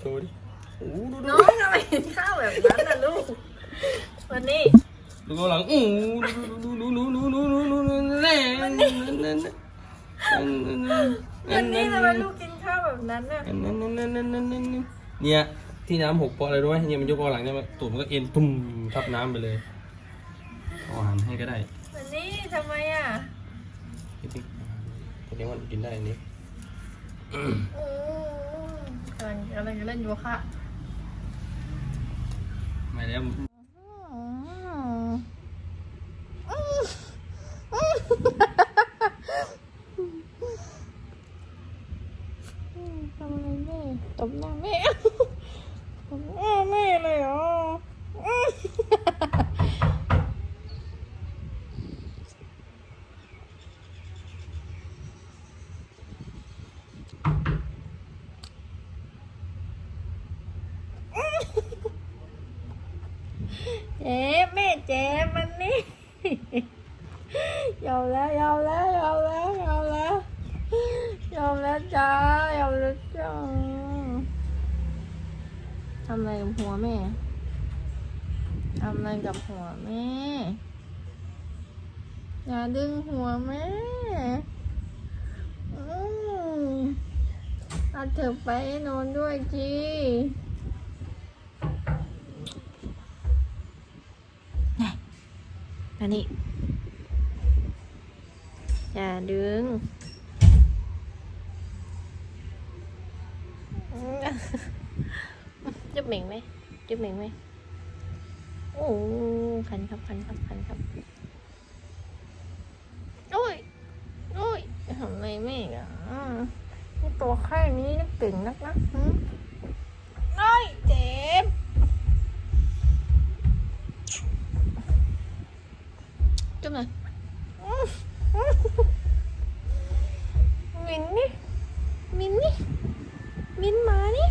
โชว์ดิโอ้โหดูน้ดูองทำไมกินข้าวแบบนั้นน่ะลูก วันนี้ ดูกำลังอู้ดูดูดูดูดูดูดูดูแน่นั่นนั่นนั่นวันนี้ทำไมลูกกินข้าวแบบนั้นน่ะนั่นนั่นนั่นนั่นนั่นนั่นเนี่ยที่น้ำหกเพราะอะไรรู้ไหมเนี่ยมันยกกอหลังเนี่ยมันตูดมันก็เอ็นตุ้มทับน้ำไปเลยเอาอาหารให้ก็ได้วันนี้ทำไมอะจริงๆตัวนี้มันกินได้อันนี้อืมกำลังกำลังจะเล่นโยคะไม่แล้วทำอะไรแม่ตบหน้าแม่ตบหน้าแม่เลยเหรอ เจ๊แม่เจ๊มันนี่ยอมแล้วยอมแล้วยอมแล้วยอมแล้วยอมแล้วจ้ายอมแล้วจ้าทำอะไรกับหัวแม่ทำอะไรกับหัวแม่ อย่าดึงหัวแม่อืมเอาเธอไปนอนด้วยจี อันนี้อย่าดึงจุบเหม่งไหมจุบเหม่งไหมโอ้คันครับคันครับคันครับโอ้ยโอ้ยทำไรไม่อะนี่ตัวแค่นี้นักเก่งนักนะหืมโอ้ยเจ็ จุบหน่อยมินนี่ มินนี่ มินมานี่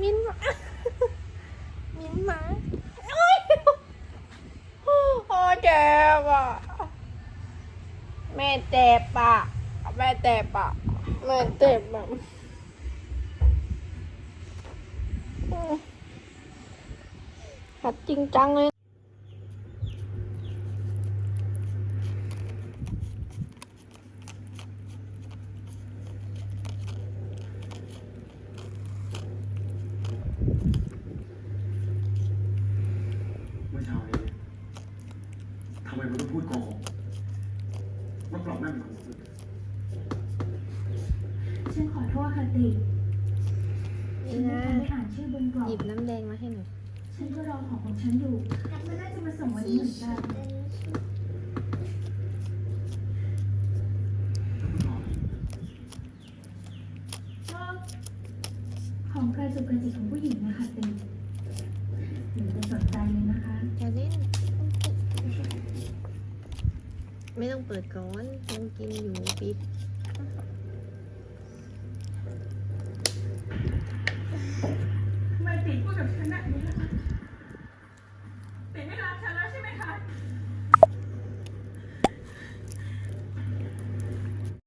มินมามินมาโอ้ยโอ้เจ็บอะแม่เจ็บอะแม่เจ็บอะแม่เจ็บอะอืมหัดจริงจังเลย เมื่อเช้านี้ทำไมมันต้องพูดโกหก ว่ากล่องนั่นเป็นของคุณฉันขอโทษค่ะติฉันี่นไม่นะทันได้อ่านชื่อบนกล่องหยิบน้ำแดงมาให้หน่อย ฉันก็รอของของฉันอยู่มันน่าจะมาส่งวันนี้เหมือนกันของกระจุกกระจิกของผู้หญิงนะคะติหรือจะสนใจเลยนะคะอย่าเล่น ไม่ต้องเปิดก่อนยังกินอยู่ปิดทำไมติดพูดกับฉันแบบนี้ล่ะคะติดไม่รักฉันแล้วใช่ไหมคะ